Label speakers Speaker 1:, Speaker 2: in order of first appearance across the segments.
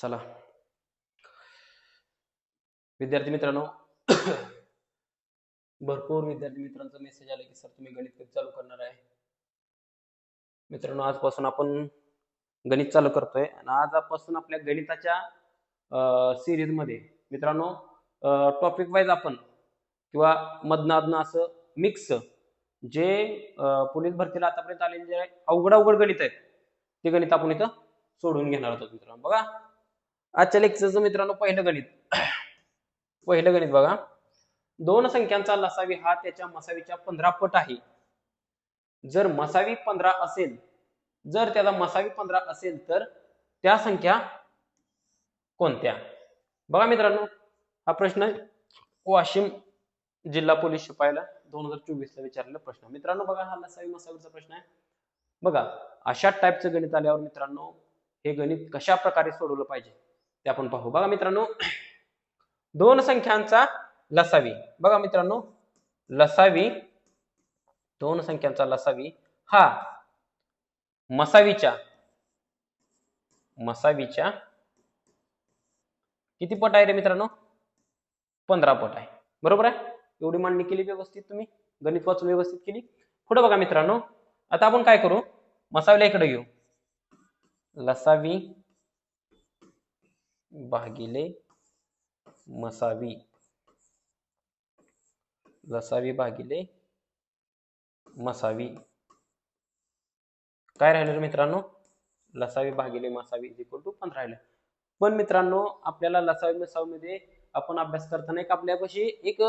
Speaker 1: चला. विद्यार्थी मित्रांनो भरपूर विद्यार्थी मित्रांचा मेसेज आला की सर तुम्ही गणित कधी चालू करणार आहे? मित्रांनो आजपासून आपण गणित चालू करतोय आणि आजपासून आपल्या गणिताच्या सिरीजमध्ये मित्रांनो टॉपिक वाईज आपण किंवा मधनाधन असं मिक्स जे पोलीस भरतीला आतापर्यंत आलेले जे अवघड अवघड गणित आहेत ते गणित आपण इथं सोडून घेणार आहोत मित्रांनो. बघा. आजच्या लेक्चरचं मित्रांनो पहिलं गणित. पहिलं गणित बघा. दोन संख्यांचा लसावी हा त्याच्या मसावीच्या पंधरा पट आहे. जर मसावी पंधरा असेल जर त्याला मसावी पंधरा असेल तर त्या संख्या कोणत्या? बघा मित्रांनो हा प्रश्न वाशिम जिल्हा पोलीस शिपायला दोन हजार चोवीस ला विचारलेला प्रश्न. मित्रांनो बघा हा लसावी मसावीचा प्रश्न आहे. बघा अशा टाईपचं गणित आल्यावर मित्रांनो हे गणित कशा प्रकारे सोडवलं पाहिजे? ते आपण पाहू. बघा मित्रांनो दोन संख्यांचा लसावी. बघा मित्रांनो लसावी दोन संख्यांचा लसावी हा मसावीच्या मसावीच्या किती पट आहे रे मित्रांनो? पंधरा पट आहे. बरोबर आहे? एवढी मांडणी केली व्यवस्थित तुम्ही? गणित वाचून व्यवस्थित केली? पुढे बघा मित्रांनो आता आपण काय करू? मसावीला इकडे घेऊ. लसावी भागिले मसावी. लसावी भागिले मसावी. काय राहिलं रे मित्रांनो? लसावी भागिले मसावी इज इक्वल टू पंधरा राहिलं. पण मित्रांनो आपल्याला लसावी मसावी मध्ये आपण अभ्यास करताना एक आपल्यापाशी एक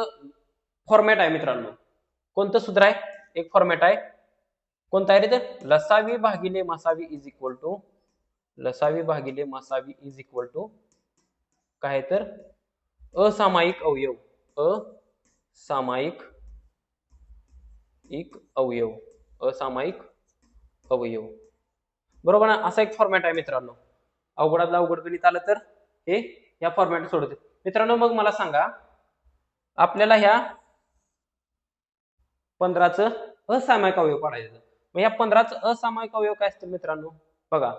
Speaker 1: फॉर्मॅट आहे मित्रांनो. कोणतं सूत्र आहे? एक फॉर्मॅट आहे. कोणतं आहे रे ते? लसावी भागिले मसावी इज इक्वल टू लसावी भागिले मसावी इज इक्वल टू काय तर? असामायिक अवयव. असामायिक एक अवयव. असामायिक अवयव. बरोबर ना? असा एक फॉर्मॅट आहे मित्रांनो. अवघडातला अवघड गणित आलं तर हे या फॉर्मॅट सोडते मित्रांनो मग मला सांगा आपल्याला ह्या पंधराचं असामायिक अवयव पाडायचं. मग या पंधराचं असामायिक अवयव काय असतं मित्रांनो? बघा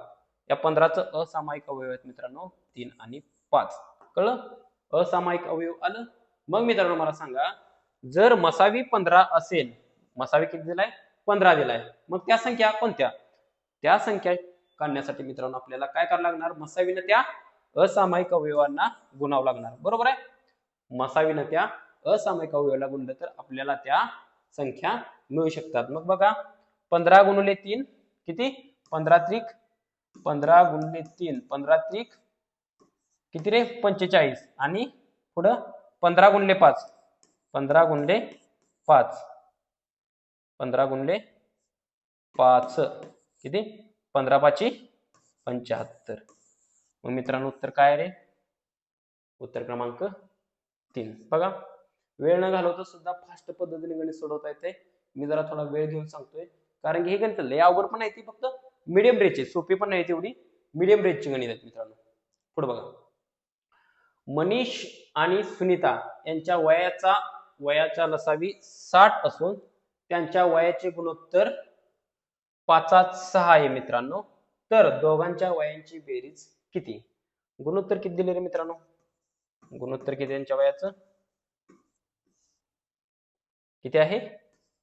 Speaker 1: या पंधराचं असामायिक अवयव आहेत मित्रांनो तीन आणि पाच. कळलं? असामायिक अवयव आलं? मग मित्रांनो मला सांगा जर मसावी पंधरा असेल मसावी किती दिलाय? पंधरा दिलाय. मग त्या संख्या कोणत्या? त्या संख्या काढण्यासाठी मित्रांनो आपल्याला काय करावं लागणार? मसावीनं त्या असामायिक अवयवांना गुणावं लागणार. बरोबर आहे? मसावीनं त्या असामायिक अवयवाला गुणलं तर आपल्याला त्या संख्या मिळू शकतात. मग बघा पंधरा गुणले तीन किती? पंधरा त्रिक पंधरा गुणले तीन पंधरा त्रिक किती रे? पंचेचाळीस. आणि पुढं पंधरा गुणले पाच. पंधरा गुणले पाच. पंधरा गुणले पाच. किती? पंधरा पाची पंच्याहत्तर. मग मित्रांनो उत्तर काय रे? उत्तर क्रमांक तीन. बघा वेळ न घालवता सुद्धा फास्ट पद्धतीने गणित सोडवता येते. मी जरा थोडा वेळ घेऊन सांगतोय. कारण की हे गणित लय अवघड पण आहे ती फक्त मिडियम रेंजचे सोपी पण नाही तेवढी. मिडियम रेंजची गणित आहेत मित्रांनो. पुढे बघा. मनीष आणि सुनीता यांच्या वयाचा वयाच्या लसावी साठ असून त्यांच्या वयाचे गुणोत्तर पाचात सहा आहे मित्रांनो. तर दोघांच्या वयांची बेरीज किती? गुणोत्तर किती दिले रे मित्रांनो? गुणोत्तर किती त्यांच्या वयाचं? किती आहे?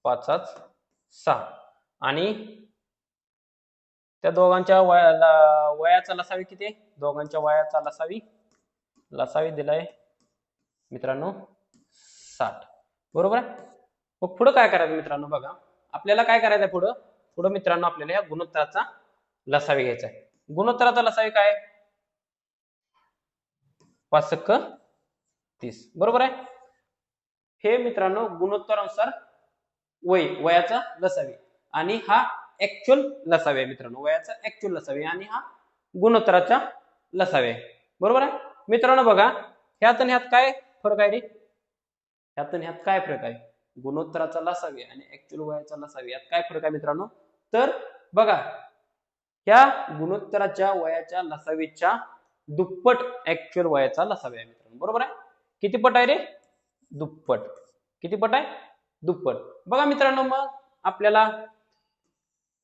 Speaker 1: पाचात सहा. आणि त्या दोघांच्या वयाला वयाचा लसावी किती? दोघांच्या वयाचा लसावी लसावी दिलाय. मित्रांनो साठ. बरोबर आहे? मग पुढं काय करायचं मित्रांनो बघा. आपल्याला काय करायचं आहे पुढं? पुढं मित्रांनो आपल्याला या गुणोत्तराचा लसावी घ्यायचा आहे. गुणोत्तराचा लसावी काय? पाच सक्क तीस. बरोबर आहे? हे मित्रांनो गुणोत्तरानुसार वय वयाचा लसावी. आणि हा ऍक्च्युअल लसावी आहे मित्रांनो. वयाचा ऍक्च्युअल लसावी आणि हा गुणोत्तराचा लसावी आहे. बरोबर आहे? मित्रांनो बघा ह्यात आणि ह्यात काय फरक आहे रे? ह्यात आणि ह्यात काय फरक आहे? गुणोत्तराचा लसावी आणि ऍक्च्युअल वयाचा लसावी यात काय फरक आहे मित्रांनो? तर बघा ह्या गुणोत्तराच्या वयाच्या लसावीच्या दुप्पट ऍक्च्युअल वयाचा लसावी आहे मित्रांनो. बरोबर आहे? किती पट आहे रे? दुप्पट. किती पट आहे? दुप्पट. बघा मित्रांनो मग आपल्याला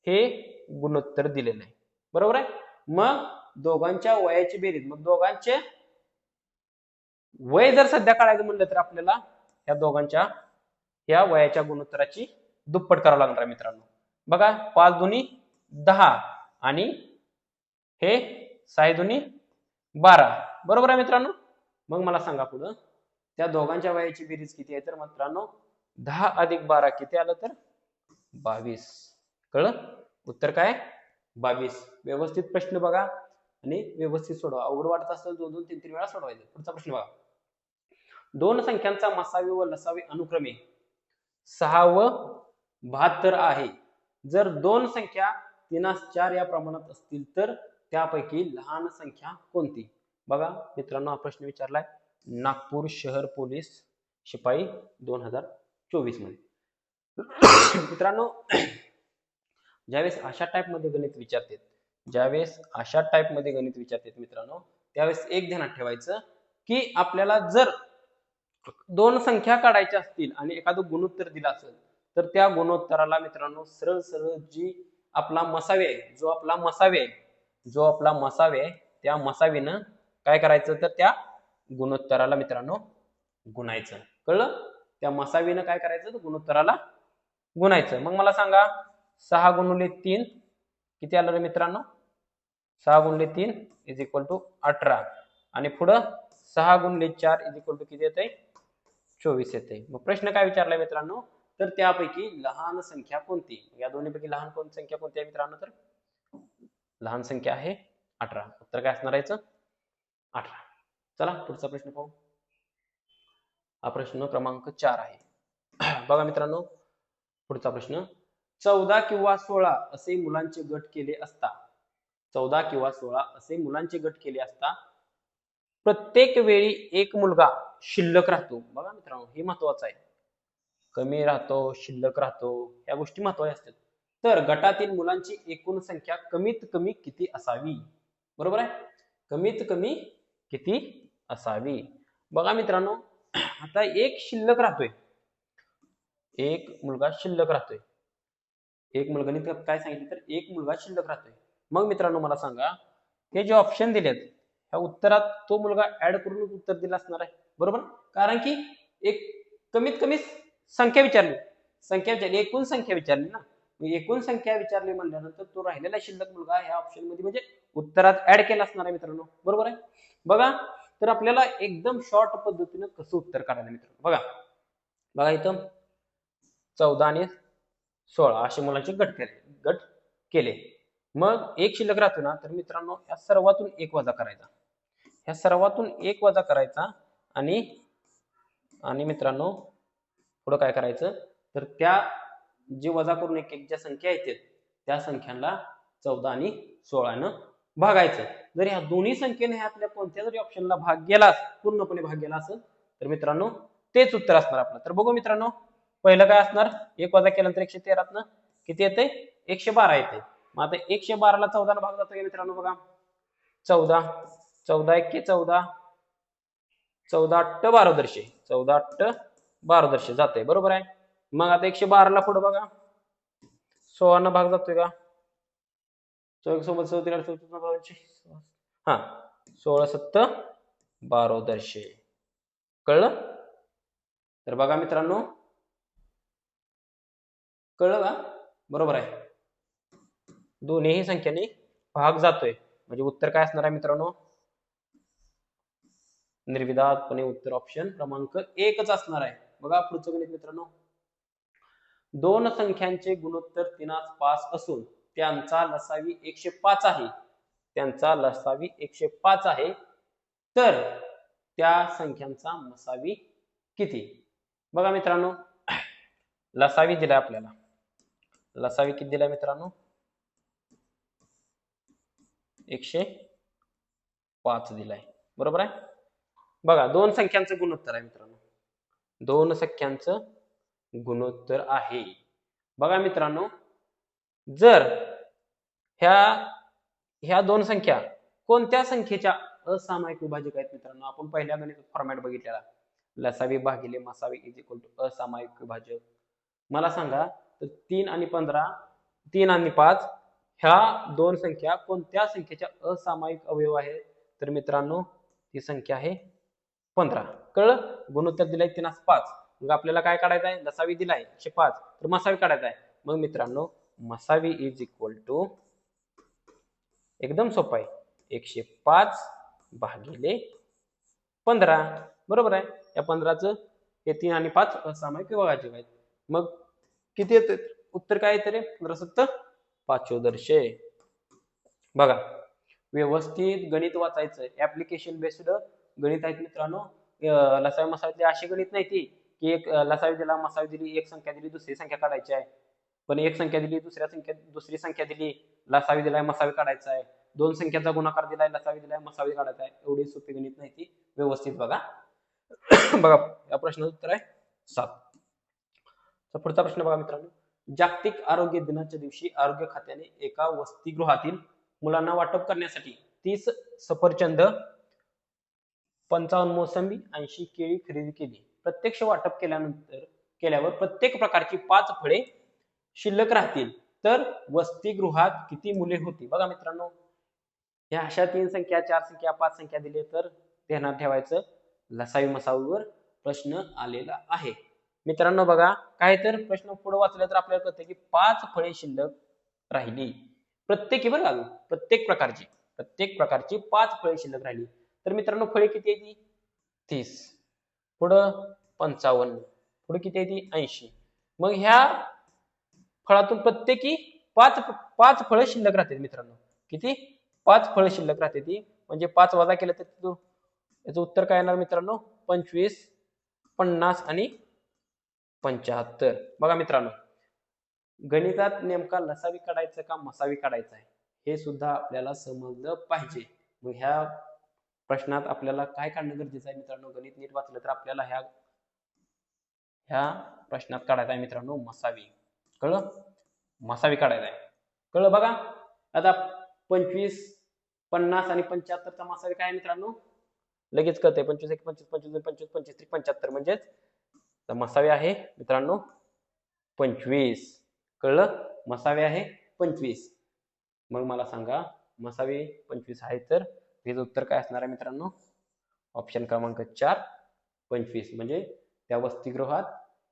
Speaker 1: हे गुणोत्तर दिलेलं आहे. बरोबर आहे? मग दोघांच्या वयाची बेरीज मग दोघांचे वय जर सध्या काढायचं म्हणलं तर आपल्याला या दोघांच्या या वयाच्या गुणोत्तराची दुप्पट करावं लागणार आहे मित्रांनो. बघा पाच दोन्ही दहा आणि हे सहा दोन्ही बारा. बरोबर आहे मित्रांनो? मग मला सांगा पुढं. त्या दोघांच्या वयाची बेरीज किती आहे? तर मित्रांनो दहा अधिक बारा किती आलं तर? बावीस. कळ उत्तर काय? बावीस. व्यवस्थित प्रश्न बघा. आणि व्यवस्थित सोडवा. अवघड वाटत असेल दोन दोन तीन तीन वेळा सोडवायचं. पुढचा प्रश्न बघा. दोन संख्यांचा मसावी व लसावी अनुक्रमे सहा व बहात्तर आहे. जर दोन संख्या तीनास चार या प्रमाणात असतील तर त्यापैकी लहान संख्या कोणती? बघा मित्रांनो हा प्रश्न विचारलाय. नागपूर शहर पोलीस शिपाई दोन हजार चोवीसमध्ये. मित्रांनो ज्यावेळेस अशा टाईपमध्ये गणित विचारतात ज्यावेळेस अशा टाईपमध्ये गणित विचारतात मित्रांनो त्यावेळेस एक ध्यानात ठेवायचं की आपल्याला जर दोन संख्या काढायच्या असतील आणि एखादं गुणोत्तर दिलं असेल तर त्या गुणोत्तराला मित्रांनो सरळ सरळ जी आपला मसावे आहे जो आपला मसावे आहे जो आपला मसावे आहे त्या मसावीनं काय करायचं? तर त्या गुणोत्तराला मित्रांनो गुणायचं. कळलं? त्या मसावीनं काय करायचं? तर गुणोत्तराला गुणायचं. मग मला सांगा सहा गुणुले तीन किती आलं रे मित्रांनो? सहा गुणले तीन इज इक्वल टू अठरा. आणि पुढं सहा गुणले चार इज इक्वल टू किती येते चोवीस येते मग प्रश्न काय विचारलाय मित्रांनो? तर त्यापैकी लहान संख्या कोणती? या दोन्हीपैकी लहान कोण संख्या कोणती आहे मित्रांनो तर? लहान संख्या आहे अठरा. उत्तर काय असणार याचं? अठरा. चला पुढचा प्रश्न पाहू. हा प्रश्न क्रमांक चार आहे. बघा मित्रांनो पुढचा प्रश्न. चौदा किंवा सोळा असे मुलांचे गट केले असता चौदा किंवा सोळा असे मुलांचे गट केले असता प्रत्येक वेळी एक मुलगा शिल्लक राहतो. बघा मित्रांनो हे महत्वाचं आहे. कमी राहतो शिल्लक राहतो या गोष्टी महत्त्वाच्या असतात. तर गटातील मुलांची एकूण संख्या कमीत कमी किती असावी? बरोबर आहे? कमीत कमी किती असावी? बघा मित्रांनो आता एक शिल्लक राहतोय. एक मुलगा शिल्लक राहतोय. एक मुलगाने काय सांगितलं तर एक मुलगा शिल्लक राहतोय. मग मित्रांनो मला सांगा हे जे ऑप्शन दिलेत ह्या उत्तरात तो मुलगा ऍड करून उत्तर दिलं असणार आहे. बरोबर? कारण की एक कमीत कमी संख्या विचारली. संख्या विचारली एकूण संख्या विचारली ना. एकूण संख्या विचारली म्हणल्यानंतर तो राहिलेला शिल्लक मुलगा ह्या ऑप्शनमध्ये म्हणजे उत्तरात ऍड केला असणार आहे मित्रांनो. बरोबर आहे? बघा तर आपल्याला एकदम शॉर्ट पद्धतीनं कसं उत्तर काढायला मित्रांनो? बघा. बघा इथं चौदा आणि सोळा असे मुलांचे गट केले गट केले. मग एक शिल्लक राहतो ना तर मित्रांनो या सर्वातून एक वजा करायचा. ह्या सर्वातून एक वजा करायचा आणि आणि मित्रांनो पुढं काय करायचं? तर त्या जे वजा करून एक एक ज्या संख्या येतात त्या संख्यांना चौदा आणि सोळानं भागायचं. जर ह्या दोन्ही संख्येने ह्यातल्या कोणत्या जरी ऑप्शनला भाग गेला पूर्णपणे भाग गेला असेल तर मित्रांनो तेच उत्तर असणार आपलं. तर बघू मित्रांनो पहिलं काय असणार? एक वजा केल्यानंतर एकशे तेरातनं किती येते एकशे बारा येते मग आता एकशे बाराला चौदाला भाग जातो मित्रांनो बघा. चौदा चौदा एक्के चौदा. चौदा अट्ट बारोदर्शे चौदा अट्ट बारोदर्शे जाते बरोबर आहे? मग आता एकशे बाराला पुढे बघा. सोळानं भाग जातोय का? चौक सोबत चौतीला चौतीस हा. सोळा सत्त बारोदर्शे कळलं? तर बघा मित्रांनो. कळलं का? बरोबर आहे. दोन्हीही संख्येने भाग जातोय. म्हणजे उत्तर काय असणार आहे मित्रांनो? निर्विधातपणे उत्तर ऑप्शन क्रमांक एकच असणार आहे. बघा पुढचं गणित मित्रांनो. दोन संख्यांचे गुणोत्तर तीनास पाच असून त्यांचा लसावी एकशे पाच आहे. त्यांचा लसावी एकशे पाच आहे. तर त्या संख्यांचा मसावी किती? बघा मित्रांनो. लसावी दिलाय आपल्याला. लसावी किती दिलाय मित्रांनो? एकशे पाच दिलाय. बरोबर आहे? बघा दोन संख्यांचं गुणोत्तर आहे मित्रांनो. दोन संख्यांचं गुणोत्तर आहे. बघा मित्रांनो जर ह्या ह्या दोन संख्या कोणत्या संख्येच्या असामायिक विभाजक आहेत मित्रांनो? आपण पहिल्या गणित फॉर्मॅट बघितलेला. लसावी भागिले मसावी इज इक्वल टू असामायिक विभाजक. मला सांगा तर तीन आणि पंधरा तीन आणि पाच ह्या दोन संख्या कोणत्या संख्येच्या असामायिक अवयव आहे तर मित्रांनो ती संख्या आहे पंधरा. कळलं? गुणोत्तर दिलाय तिनास पाच. मग आपल्याला काय काढायचं आहे लसावी दिलाय एकशे पाच. तर मसावी काढायचा आहे मग मित्रांनो मसावी इज इक्वल टू एकदम सोपं आहे. एकशे पाच भागिले पंधरा. बरोबर आहे? या पंधराचं हे तीन आणि पाच असामायिक विभागाचे आहेत. मग किती येते उत्तर काय येते रे? पंधरा सत्तर? पाचोदर्शे बघा व्यवस्थित गणित वाचायचं ऍप्लिकेशन बेस्ड गणित आहेत मित्रांनो. अं, लसावी मसावीतली अशी गणित नाही ती की एक लसावी दिला मसावी दिली एक संख्या दिली दुसरी संख्या काढायची आहे. पण एक संख्या दिली दुसऱ्या संख्या दुसरी संख्या दिली लसावी दिलाय मसावी काढायचा आहे. दोन संख्याचा गुणाकार दिलाय लसावी दिलाय मसावी काढायचा आहे. एवढी सोपी गणित नाही ती. व्यवस्थित बघा. बघा या प्रश्नाचं उत्तर आहे सात. तर पुढचा प्रश्न बघा मित्रांनो. जागतिक आरोग्य दिनाच्या दिवशी आरोग्य खात्याने एका वसतिगृहातील मुलांना वाटप करण्यासाठी तीस सफरचंद पंचावन्न मोसंबी ऐंशी केळी खरेदी केली. प्रत्यक्ष वाटप केल्यानंतर केल्यावर प्रत्येक प्रकारची पाच फळे शिल्लक राहतील. तर वसतिगृहात किती मुले होती? बघा मित्रांनो या अशा तीन संख्या चार संख्या पाच संख्या दिली तर ध्यानात ठेवायचं. लसावी मसावीवर प्रश्न आलेला आहे. मित्रांनो बघा काय तर प्रश्न पुढे वाचला तर आपल्याला कळतं की पाच फळे शिल्लक राहिली. प्रत्येकी बरं का प्रत्येक प्रकारची प्रत्येक प्रकारची पाच फळे शिल्लक राहिली. तर मित्रांनो फळे किती आहे ती तीस. पुढं पंचावन्न. पुढे किती आहे ती ऐंशी. मग ह्या फळातून प्रत्येकी पाच पाच फळं शिल्लक राहते मित्रांनो. किती? पाच फळं शिल्लक राहते ती म्हणजे पाच वजा केलं तर याचं उत्तर काय येणार मित्रांनो? पंचवीस पन्नास आणि पंच्याहत्तर. बघा मित्रांनो गणितात नेमका लसावी काढायचं का मसावी काढायचं आहे हे सुद्धा आपल्याला समजलं पाहिजे. मग ह्या प्रश्नात आपल्याला काय काढणं गरजेचं आहे मित्रांनो? गणित नीट वाचलं तर आपल्याला ह्या ह्या प्रश्नात काढायचा आहे मित्रांनो मसावी कळलं? मसावी काढायचा आहे. कळलं बघा? आता पंचवीस पन्नास आणि पंच्याहत्तरचा मसावी काय मित्रांनो. लगेच कळतंय पंचवीस एक पंचवीस पंचवीस पंचवीस पंचवीस त्रिक पंच्याहत्तर म्हणजेच तर मसावे आहे मित्रांनो. पंचवीस. कळलं? मसावे आहे पंचवीस. मग मला सांगा मसावे पंचवीस आहे तर? त्याचं उत्तर काय असणार आहे मित्रांनो? ऑप्शन क्रमांक चार पंचवीस. म्हणजे त्या वसतिगृहात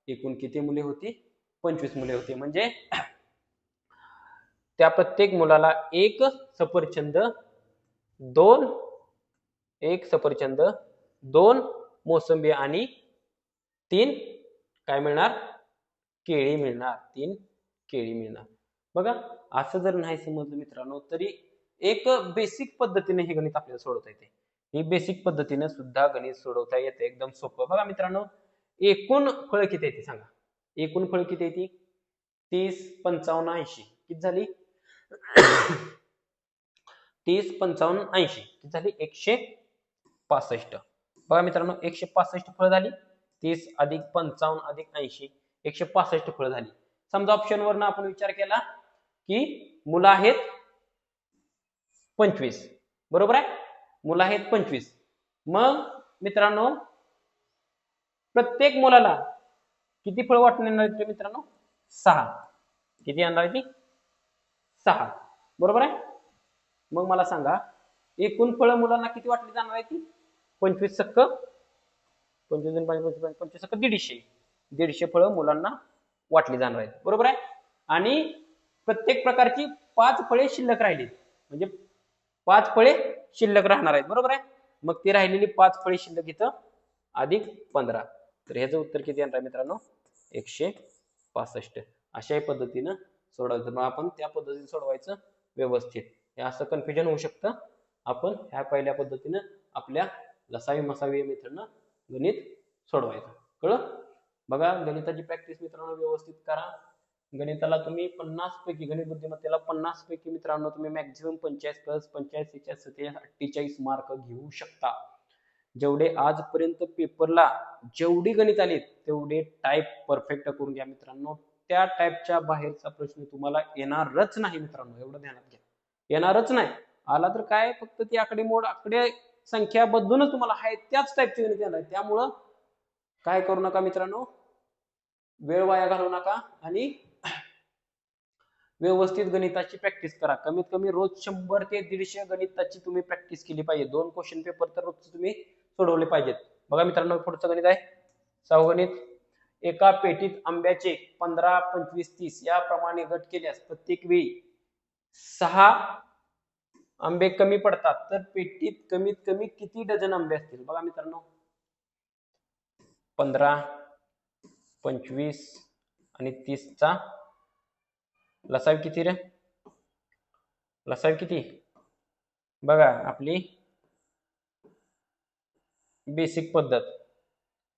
Speaker 1: एकूण किती मुले होती? पंचवीस मुले होती. म्हणजे त्या प्रत्येक मुलाला एक सफरचंद दोन एक सफरचंद दोन मोसंबी आणि तीन काय मिळणार? केळी मिळणार. तीन केळी मिळणार. बघा असं जर नाही समजलं मित्रांनो तरी एक बेसिक पद्धतीने हे गणित आपल्याला सोडवता येते. ही बेसिक पद्धतीने सुद्धा गणित सोडवता येते. एकदम सोपं. बघा मित्रांनो एकूण फळ किती येते सांगा. एकूण फळ किती येते तीस पंचावन्न ऐंशी. किती झाली? तीस पंचावन्न ऐंशी. किती झाली? एकशे पासष्ट. बघा मित्रांनो एकशे पासष्ट फळ झाली. तीस अधिक पंचावन्न अधिक ऐंशी एकशे पासष्ट फळ झाली. समजा ऑप्शन वरनं आपण विचार केला की मुलं आहेत पंचवीस. बरोबर आहे? मुलं आहेत पंचवीस. मग मित्रांनो प्रत्येक मुलाला किती फळ वाटून येणार मित्रांनो? सहा. किती येणार आहे ती? सहा. बरोबर आहे? मग मला सांगा एकूण फळं मुलांना किती वाटली जाणार आहे ती? पंचवीस सक्क पंचवीस दोन, पंचवीस पंचवीस पंचवीस दीडशे. दीडशे फळं मुलांना वाटली जाणार आहेत. बरोबर आहे? आणि प्रत्येक प्रकारची पाच फळे शिल्लक राहिली म्हणजे पाच फळे शिल्लक राहणार आहेत. बरोबर आहे? मग ती राहिलेली पाच फळे शिल्लक इथं अधिक पंधरा. तर ह्याचं उत्तर किती येणार आहे मित्रांनो? एकशे पासष्ट. अशाही पद्धतीनं सोडवायचं मग आपण त्या पद्धतीने सोडवायचं व्यवस्थित. हे असं कन्फ्युजन होऊ शकतं. आपण ह्या पहिल्या पद्धतीनं आपल्या लसावी मसावी या गणित सोडवायचं. कळलं? बघा गणिताची प्रॅक्टिस मित्रांनो व्यवस्थित करा. गणिताला तुम्ही पन्नास पैकी गणित बुद्धिमत्तेला पन्नास पैकी मित्रांनो तुम्ही मॅक्झिमम पंचाळीस प्लस पंचेचाळीस सत्तेचाळीस अठ्ठेचाळीस मार्क घेऊ शकता. जेवढे आजपर्यंत पेपरला जेवढी गणित आली तेवढे टाईप परफेक्ट करून घ्या मित्रांनो. त्या टाईपच्या बाहेरचा प्रश्न तुम्हाला येणारच नाही मित्रांनो. एवढं ध्यानात घ्या. येणारच नाही. आला तर काय? फक्त ती आकडेमोड आकडे संख्या बदलूनच तुम्हाला आहे त्याच टाईपची गणित येणार आहे. त्यामुळं काय करू नका मित्रांनो? वेळ वाया घालवू नका आणि व्यवस्थित गणिताची प्रॅक्टिस करा. कमीत कमी रोज शंभर ते दीडशे गणिताची तुम्ही प्रॅक्टिस केली पाहिजे. दोन क्वेश्चन पेपर तर रोजचे तुम्ही सोडवले पाहिजेत. बघा मित्रांनो पुढचं गणित आहे. सहा गणित. एका पेटीत आंब्याचे पंधरा पंचवीस तीस याप्रमाणे गट केल्यास प्रत्येक वेळी सहा आंबे कमी पडतात तर पेटीत कमीत कमी किती डझन आंबे असतील? बघा मित्रांनो. पंधरा पंचवीस आणि तीसचा लसावी किती रे? लसावी किती? बघा आपली बेसिक पद्धत.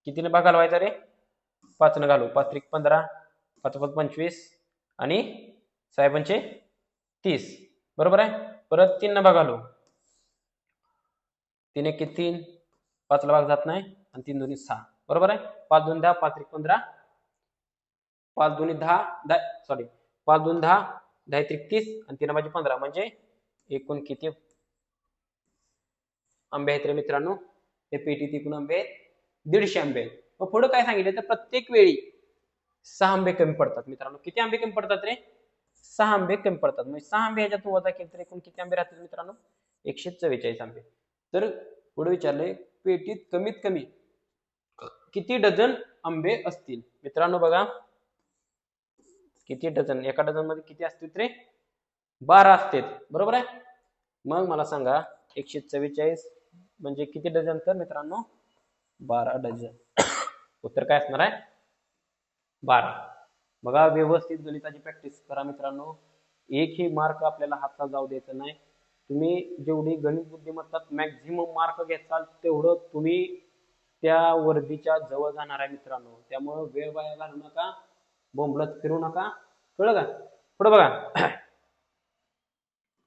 Speaker 1: कितीने भाग घालवायचा रे? पाचनं घालू. पाच त्रिक पंधरा पाच पाच पंचवीस आणि साहेबांचे तीस. बरोबर आहे? परत तीन न भागालो तीन एक तीन. पाचला भाग जात नाही. आणि तीन दोन्ही सहा. बरोबर आहे? पाच दोन दहा पाच त्रिक पंधरा. पाच दोन्ही दहा दहा सॉरी पाच दोन दहा दहा त्रिक तीस. आणि तीन भाजी पंधरा म्हणजे एकूण किती? आंबे आहेत रे मित्रांनो. हे पेटीत एकूण आंबे आहेत. दीडशे आंबे आहेत. मग पुढे काय सांगितलं? तर प्रत्येक वेळी सहा आंबे कमी पडतात. मित्रांनो किती आंबे कमी पडतात रे? सहा आंबे कमी पडतात. म्हणजे सहा आंबे ह्याच्यातून वजा केले तर एकूण किती आंबे राहतील मित्रांनो? एकशे चव्वेचाळीस आंबे. तर पुढे विचारलंय पेटीत कमीत कमी किती डझन आंबे असतील? मित्रांनो बघा. किती डझन? एका डझनमध्ये किती असतील तरी? बारा असतात बरोबर आहे? मग मला सांगा एकशे चव्वेचाळीस म्हणजे किती डझन तर मित्रांनो? बारा डझन. उत्तर काय असणार आहे? बारा. बघा व्यवस्थित गणिताची प्रॅक्टिस करा मित्रांनो. एकही मार्क आपल्याला हातला जाऊ द्यायचा नाही. तुम्ही जेवढी गणित बुद्धिमत्तात मॅक्झिमम मार्क घेताल तेवढं तुम्ही त्या वर्दीच्या जवळ जाणार आहे मित्रांनो. त्यामुळं वेळ वाया घालू नका बोंबलत फिरू नका. कळलं का? पुढे बघा.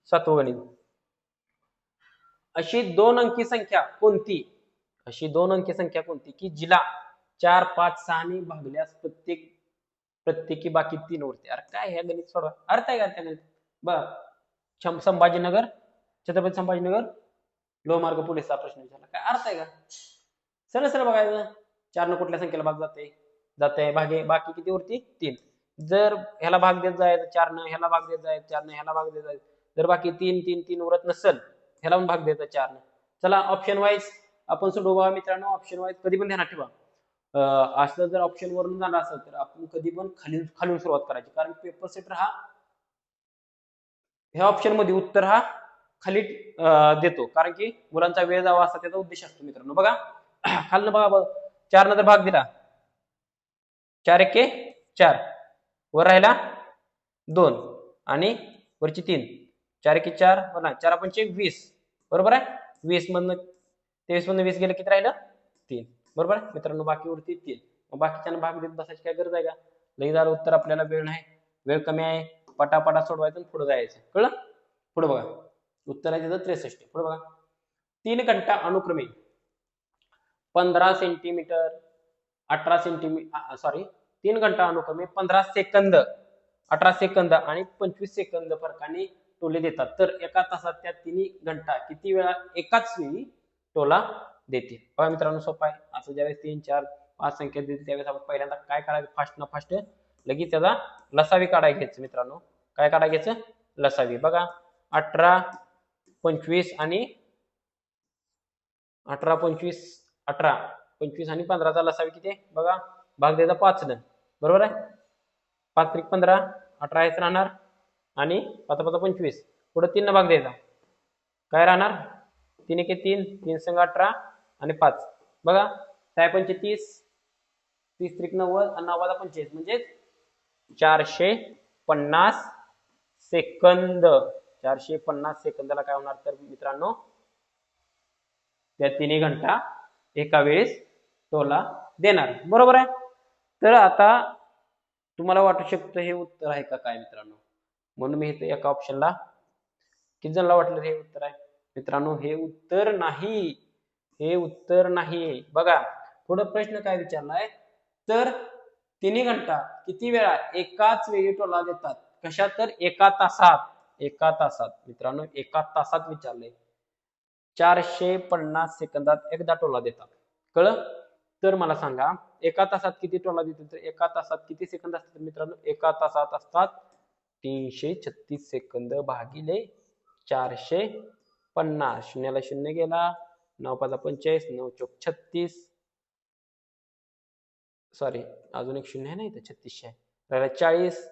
Speaker 1: सातवं गणित. अशी दोन अंकी संख्या कोणती? अशी दोन अंकी संख्या कोणती? की जिला चार पाच सहाने भागल्यास प्रत्येक प्रत्येकी बाकी तीन उरते. अरे काय ह्या गणित सोडवा. अर्थ आहे का त्या गणित? बर. संभाजीनगर. छत्रपती संभाजीनगर. लोहमार्ग पोलीसचा प्रश्न विचारला. काय अर्थ आहे का? सरळ सरळ बघायचं. चारनं कुठल्या संख्येला भाग जाते? जाते. भागे बाकी किती उरती? तीन. जर ह्याला भाग देत जायचं चारनं ह्याला भाग देत जायचं चारनं ह्याला भाग देत जायचं. जर बाकी तीन तीन तीन उरत नसेल ह्याला पण भाग द्यायचा चारनं चला ऑप्शन वाईज आपण सोडू बघा मित्रांनो. ऑप्शन वाईज कधी पण ध्यानात ठेवा. असं जर ऑप्शन वरून जाणार असेल तर आपण कधी पण खाली खालून सुरुवात करायची. कारण पेपर सेटर हा ह्या ऑप्शनमध्ये उत्तर हा खाली देतो. कारण की मुलांचा वेळ जावा असा त्याचा उद्देश असतो मित्रांनो. बघा खालनं बघा चार नंतर भाग दिला. चार एके चार. वर राहिला दोन आणि वरची तीन. चार एके चार. बघा चार आपण वीस. बरोबर आहे? वीस मधनं तेवीस मधनं वीस गेलं किती राहिलं? तीन. बरोबर आहे? मित्रांनो बाकी उरते तीन मग बाकीच्यांना भाग देत बसायची काय गरज आहे का? लई झालं उत्तर आपल्याला वेळ नाही. वेळ कमी आहे. पटापटा सोडवायचं पुढे जायचं. कळलं? पुढे बघा. उत्तर आहे त्याचं त्रेसष्ट. पुढे बघा. तीन घंटा अनुक्रमे. पंधरा सेंटीमीटर अठरा सेंटीमीटर सॉरी तीन घंटा अनुक्रमे पंधरा सेकंद अठरा सेकंद आणि पंचवीस सेकंद फरकाने टोले देतात. तर एका तासात त्या तिन्ही घंटा किती वेळा एकाच वेळी टोला देते. बघा मित्रांनो सोपं आहे. असं ज्यावेळेस तीन चार पाच संख्या देते त्यावेळेस आपण पहिल्यांदा काय करायचं फास्ट ना फास्ट लगेच त्याचा लसावी काढाय घ्यायचं मित्रांनो. काय काढाय घ्यायचं? लसावी. बघा अठरा पंचवीस आणि अठरा पंचवीस अठरा. पंचवीस आणि पंधराचा लसावी किती? बघा भाग द्यायचा पाच न बरोबर आहे? पाच त्रिक पंधरा अठरा हेच राहणार. आणि पाच पाच पंचवीस. पुढे तीन न भाग द्यायचा काय राहणार? तीन एके तीन. तीन संघ अठरा आणि पाच. बघा साय पंचे तीस तीस त्रिक नव्वद आणि नव्वदा पंचेस म्हणजेच चारशे पन्नास सेकंद. चारशे पन्नास सेकंदाला काय होणार तर मित्रांनो? त्या तिन्ही घंटा एका वेळेस टोला देणार. बरोबर आहे? तर आता तुम्हाला वाटू शकतं हे उत्तर आहे का काय मित्रांनो? म्हणून मी एका ऑप्शनला किती जणला वाटलं हे उत्तर आहे? मित्रांनो हे उत्तर नाही. हे उत्तर नाही. बघा पुढं प्रश्न काय विचारलाय तर तिन्ही घंटा किती वेळा एकाच वेळी टोला देतात? कशा तर एका तासात. एका तासात. मित्रांनो एका तासात विचारले चारशे पन्नास सेकंदात एकदा टोला देतात. कळ तर मला सांगा एका तासात किती टोला देतील तर एका तासात किती सेकंद असतात? मित्रांनो एका तासात असतात तीनशे छत्तीस सेकंद भागिले चारशे पन्नास. शून्याला शून्य गेला. नऊ पाच पंचेचाळीस नऊ चौक छत्तीस. सॉरी अजून एक शून्य आहे ना इथं? छत्तीसशे आहे. राहिला चाळीस.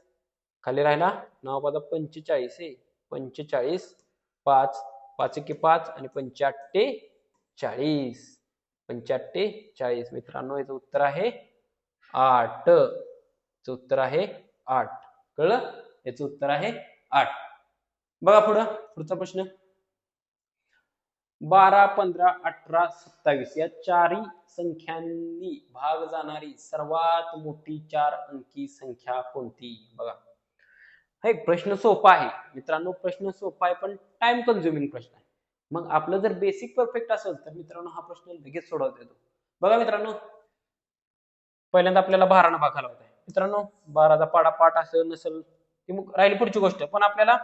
Speaker 1: खाली राहिला नऊ पाच पंचेचाळीस आहे. पंचेचाळीस पाच पाच एके पाच आणि पंचाट्टे चाळीस. पंचाट्टे चाळीस. मित्रांनो याचं उत्तर आहे आठ. याचं उत्तर आहे आठ. कळलं? याचं उत्तर आहे आठ. बघा पुढं पुढचा प्रश्न. बारा पंधरा अठरा सत्तावीस या चारही संख्यांनी भाग जाणारी सर्वात मोठी चार अंकी संख्या कोणती? बघा. हा एक प्रश्न सोपा आहे. मित्रांनो प्रश्न सोपा आहे पण टाइम कन्झ्युमिंग प्रश्न आहे. मग आपलं जर बेसिक परफेक्ट असेल तर मित्रांनो हा प्रश्न लगेच सोडवता येतो. बघा मित्रांनो. पहिल्यांदा आपल्याला बारानं भाग घालवत आहे मित्रांनो बाराचा पाडा पाठ असेल नसेल ती मग राहिली पुढची गोष्ट. पण आपल्याला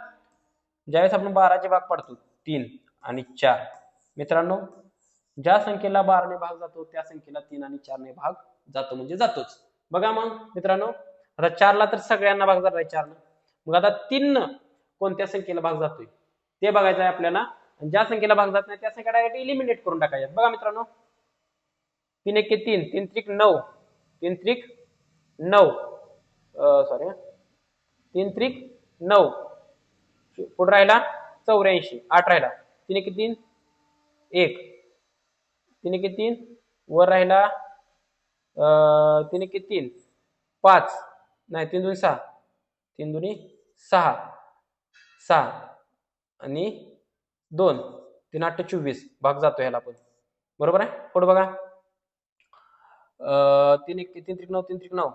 Speaker 1: ज्यावेळेस आपण बाराचे भाग पाडतो तीन आणि चार. मित्रांनो ज्या संख्येला बाराने भाग जातो त्या संख्येला तीन आणि चारने भाग जातो म्हणजे जातोच. बघा मग मित्रांनो आता चारला तर सगळ्यांना भाग जाणार आहे चारनं. मग आता तीन कोणत्या संख्येला भाग जातोय? ते बघायचं आहे आपल्याला. ज्या संख्येला भाग जात नाही त्या संख्या डायरेक्ट इलिमिनेट करून टाकायच्या बघा मित्रांनो. तीन एक तीन तीन त्रिक नऊ. तीन त्रिक नऊ. सॉरी तीन त्रिक नऊ. पुढे राहिला चौऱ्याऐंशी. आठ राहिला. तीन एक तीन एक. तीन किती? तीन. वर राहिला तिने तीन एक तीन. पाच. नाही तीन दोन सहा. तीन दोन्ही सहा. सहा. आणि दोन. तीन आठ चोवीस. भाग जातो ह्याला पण बरोबर आहे? पुढे बघा. तीन एक तीन त्रिक नऊ तीन त्रिक नऊ.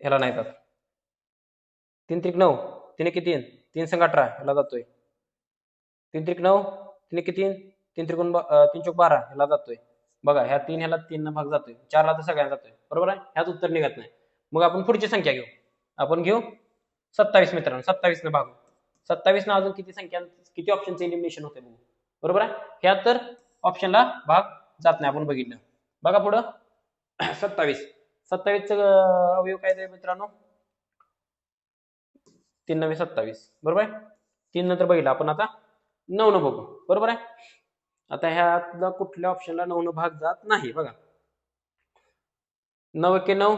Speaker 1: ह्याला नाही जात. तीन त्रिक नऊ. तीन एक तीन. तीन संघ अठरा. ह्याला जातोय. तीन त्रिक नऊ. तीन एक तीन त्रिकोण तीन चौक बारा ह्याला जातोय. बघा ह्या तीन ह्याला तीन भाग जातोय. चारला तर सगळ्यांना जातोय. बरोबर आहे? ह्याच उत्तर निघत नाही. मग आपण पुढची संख्या घेऊ. आपण घेऊ? सत्तावीस मित्रांनो सत्तावीस न भागू. सत्तावीस न अजून किती संख्या किती ऑप्शनचे एलिमिनेशन होते बघू. बरोबर आहे? ह्या तर ऑप्शनला भाग जात नाही आपण बघितलं. बघा पुढं. सत्तावीस. सत्तावीसच अवयव काय मित्रांनो? तीन नव्हे सत्तावीस. बरोबर आहे? तीन नंतर बघितलं आपण आता. नऊ न बघू. बरोबर आहे? आता ह्यातला कुठल्या ऑप्शनला नऊ न भाग जात नाही बघा. नऊ एके नऊ.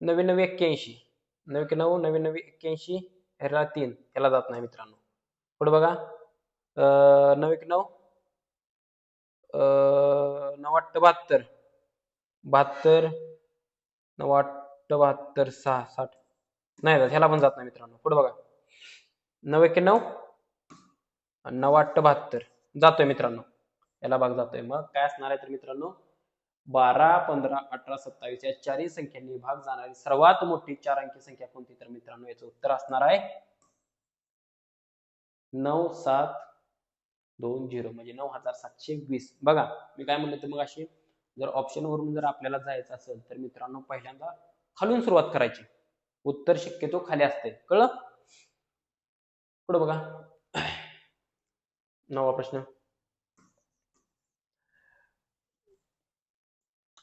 Speaker 1: नवे नवे एक्क्याऐंशी. नऊ के नऊ नवे नवे एक्क्याऐंशी ह्याला तीन ह्याला जात नाही मित्रांनो. पुढे बघा. अं, नऊ एक नऊ. अं, नऊ आठ बहात्तर. बहात्तर. नऊ बहात्तर सहा साठ. नाही जात ह्याला पण जात नाही मित्रांनो. पुढे बघा. नऊ एके नऊ. आणि नऊ बहात्तर. जातोय मित्रांनो. याला भाग जातोय मग. काय असणार आहे तर मित्रांनो? बारा पंधरा अठरा सत्तावीस या चारही संख्यांनी भाग जाणारी सर्वात मोठी चार अंकी संख्या कोणती तर मित्रांनो? याचं उत्तर असणार आहे. नऊ सात दोन झिरो म्हणजे नऊ हजार सातशे वीस. बघा मी काय म्हणलं तर मग अशी जर ऑप्शन वरून जर आपल्याला जायचं असेल तर मित्रांनो पहिल्यांदा खालून सुरुवात करायची. उत्तर शक्यतो खाली असते. कळलं? पुढे बघा. नवा प्रश्न.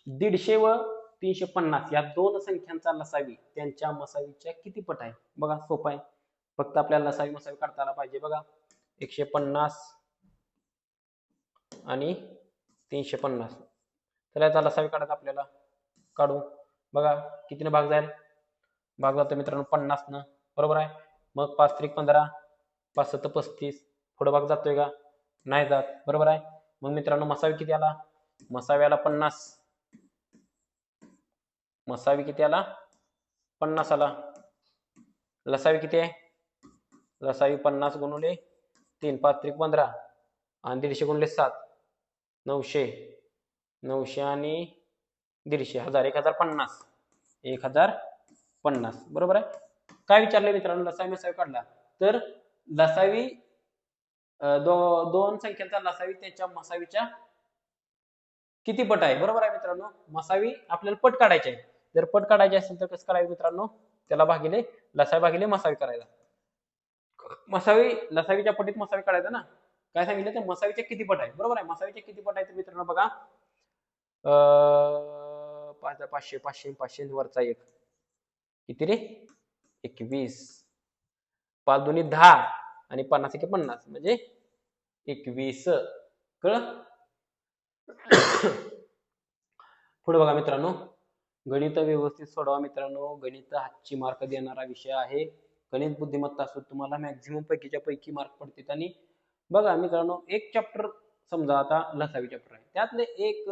Speaker 1: दीडशे व तीनशे पन्नास या दोन संख्यांचा लसावी त्यांच्या मसावीच्या किती पट आहे? बघा सोपा आहे. फक्त आपल्याला लसावी मसावी काढता आला पाहिजे बघा. एकशे पन्नास आणि तीनशे पन्नास. तर याचा लसावी काढायचा आपल्याला. काढू. बघा कितीनं भाग जाईल? भाग जातो मित्रांनो पन्नास न बरोबर आहे? मग पाच त्रिक पंधरा पाच सत्त पस्तीस पुढं भाग जातोय का? नाही जात. बरोबर आहे? मग मित्रांनो मसावी किती आला? मसाव्याला पन्नास. मसावी किती आला? पन्नास आला. लसावी किती आहे? लसावी पन्नास गुणवले तीन पाच त्रिक पंधरा. आणि दीडशे गुणले सात. नऊशे. नऊशे आणि दीडशे. हजार एक हजार पन्नास. एक हजार पन्नास. बरोबर आहे? काय विचारले मित्रांनो? लसावी मसावी काढला. तर लसावी दो दोन संख्यांचा लसावी त्याच्या मसावीच्या किती पट आहे? बरोबर आहे मित्रांनो? मसावी आपल्याला पट काढायचे आहे जर पट काढायचे असेल तर कसं करायचं मित्रांनो? त्याला भागिले लसावी भागिले मसावी करायचा मसावी लसावीच्या पटीत मसावी काढायचा ना? काय सांगितलं तर मसावीच्या किती पट आहे बरोबर आहे? मसावीच्या किती पट आहे तर मित्रांनो बघा. अं, पाच पाचशे पाचशे पाचशे वरचा एक. किती रे? एकवीस. पाच दोन्ही दहा. आणि पन्नास एके पन्नास म्हणजे एकवीस. कळ पुढे बघा मित्रांनो. गणित व्यवस्थित सोडवा मित्रांनो. गणित हातची मार्क देणारा विषय आहे. गणित बुद्धिमत्ता असतो तुम्हाला मॅक्झिमम पैकीच्या पैकी मार्क पडतात. आणि बघा मित्रांनो एक चॅप्टर समजा आता लसावी चॅप्टर आहे. त्यातले एक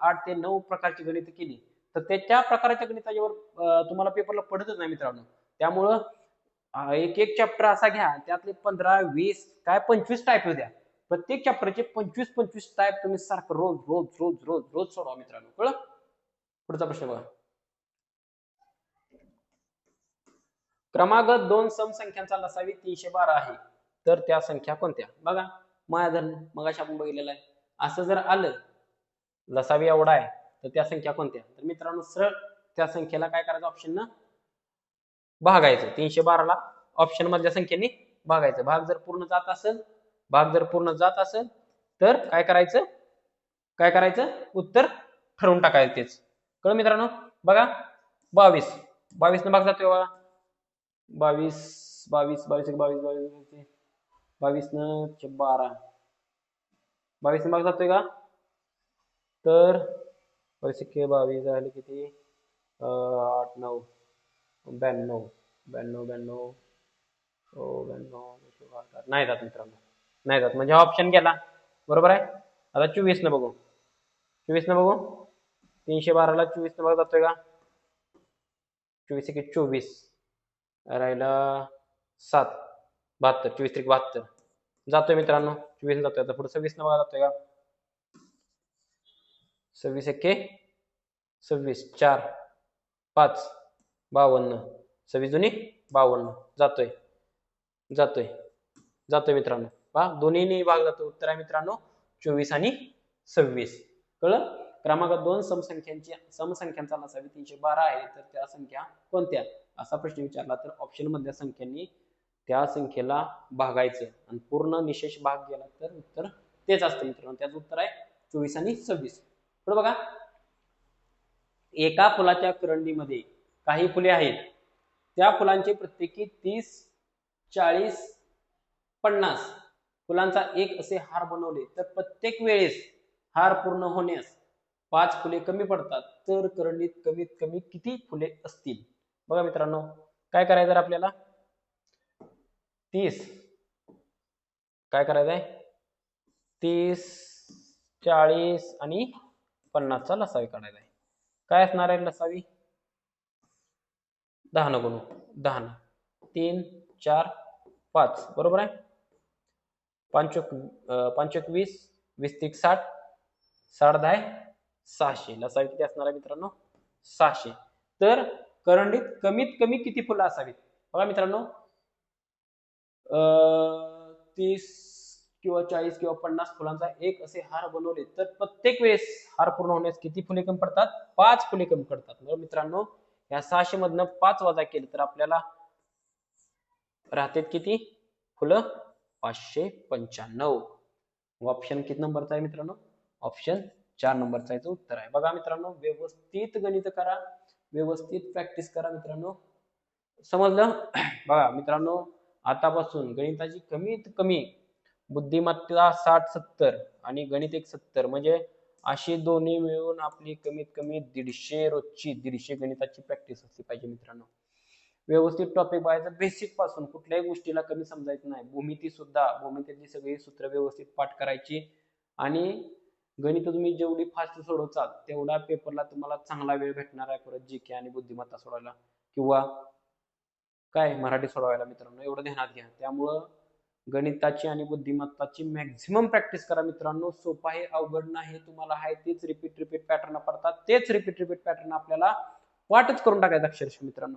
Speaker 1: आठ ते नऊ प्रकारची गणित केली. तर त्याच्या प्रकारच्या गणिताच्यावर तुम्हाला पेपरला पडतच नाही मित्रांनो. त्यामुळं एक एक चॅप्टर असा घ्या त्यातले पंधरा वीस काय पंचवीस टाईप द्या. प्रत्येक चॅप्टरचे पंचवीस पंचवीस टाईप तुम्ही सारखं रोज रोज रोज रोज रोज सोडवा मित्रांनो. कळलं? पुढचा प्रश्न बघा. क्रमांक दोन समसंख्यांचा लसावी तीनशे बारा आहे. तर त्या संख्या कोणत्या? बघा. मायाधर्म मगाशी आपण बघितलेलं आहे. असं जर आलं लसावी एवढा आहे तर त्या संख्या कोणत्या? तर मित्रांनो सरळ त्या संख्येला काय करायचं ऑप्शन ना? भागायचं. तीनशे बाराला ऑप्शन मधल्या संख्येने भागायचं. भाग जर पूर्ण जात असेल भाग जर पूर्ण जात असेल तर काय करायचं? काय करायचं? उत्तर ठरवून टाकायचं तेच. कळ मित्रांनो? बघा बावीस. बावीस न भाग जातोय बघा बावीस बावीस बावीस बावीस बावीस बावीस बावीस न बारा. बावीस न भाग जातोय का? तर बावीस एक बावीस झाले किती? आठ नऊ. ब्याण्णव ब्याण्णव ब्याण्णव हो ब्याण्णव नाही जात मित्रांनो. नाही जात. म्हणजे ऑप्शन गेला. बरोबर आहे? आता चोवीस न बघू. चोवीस न बघू. तीनशे बाराला चोवीस न जातोय का? चोवीस एक चोवीस. राहिला सात. बहात्तर. चोवीस त्रिक बहात्तर. जातोय मित्रांनो. चोवीस न जातोय. आता पुढे सव्वीस न बघा जातोय का? सव्वीस एक्के सव्वीस. चार. पाच. बावन्न. सव्वीस दोन्ही? बावन्न. जातोय. जातोय. जातोय मित्रांनो. पहा दोन्हीने भाग जातो उत्तर आहे मित्रांनो चोवीस आणि सव्वीस. कळलं? क्रमांक दोन समसंख्यांची समसंख्यांचा नसावी तीनशे बारा आहे तर त्या संख्या कोणत्या? असा प्रश्न विचारला तर ऑप्शन मधल्या संख्यांनी त्या संख्येला भागायचं. आणि पूर्ण निशेष भाग गेला तर उत्तर तेच असतं मित्रांनो. त्याचं उत्तर आहे चोवीस आणि सव्वीस. पुढे बघा. एका फुलाच्या करंडीमध्ये काही फुले आहेत. त्या फुलांचे प्रत्येकी तीस चाळीस पन्नास फुलांचा एक असे हार बनवले तर प्रत्येक वेळेस हार पूर्ण होण्यास पाच फुले कमी पडतात. तर करंडीत कमीत कमी किती फुले असतील? बघा मित्रांनो काय करायचं तर आपल्याला? तीस. काय करायचं आहे? तीस चाळीस आणि पन्नासचा लसावी काढायचा आहे. काय असणार आहे लसावी? दहा न गुणू दहा तीन चार पाच. बरोबर आहे? पंचोक अं, वीस वीस तीक साठ साठ दहा सहाशे. लसावी किती असणार आहे मित्रांनो? सहाशे. तर करंडीत कमीत कमी किती फुलं असावीत? बघा मित्रांनो. अं, तीस किंवा चाळीस किंवा पन्नास फुलांचा एक असे हार बनवले तर प्रत्येक वेळेस हार पूर्ण होण्यास किती फुले कमी पडतात? पाच फुले कमी पडतात. मित्रांनो. या सहाशे मधनं पाच वजा केले तर आपल्याला राहतात किती? फुलं पाचशे पंच्याण्णव. ऑप्शन किती नंबरचा आहे मित्रांनो? ऑप्शन चार नंबरचा याचं उत्तर आहे. बघा मित्रांनो व्यवस्थित गणित करा. व्यवस्थित प्रॅक्टिस करा मित्रांनो. समजलं? बघा मित्रांनो आतापासून गणिताची कमीत कमी बुद्धिमत्ता साठ सत्तर आणि गणित एक सत्तर. म्हणजे अशी दोन्ही मिळून आपली कमीत कमी दीडशे रोजची दीडशे गणिताची प्रॅक्टिस असली पाहिजे मित्रांनो. व्यवस्थित टॉपिक बघायचं. बेसिकपासून कुठल्याही गोष्टीला कमी समजायचं नाही. भूमिती सुद्धा भूमितीतली सगळी सूत्र व्यवस्थित पाठ करायची. आणि गणित तुम्ही जेवढी फास्ट सोडवचाल तेवढा पेपरला तुम्हाला चांगला वेळ भेटणार आहे परत जी के आणि बुद्धिमत्ता सोडवायला. किंवा काय मराठी सोडवायला मित्रांनो एवढं ध्यानात घ्या. त्यामुळं गणिताची आणि बुद्धिमत्ताची मॅक्झिमम प्रॅक्टिस करा मित्रांनो. सोपा आहे अवघड नाही तुम्हाला आहे तेच रिपीट रिपीट पॅटर्न पडतात तेच रिपीट रिपीट पॅटर्न आपल्याला वाटच करून टाकायचं अक्षरशः मित्रांनो.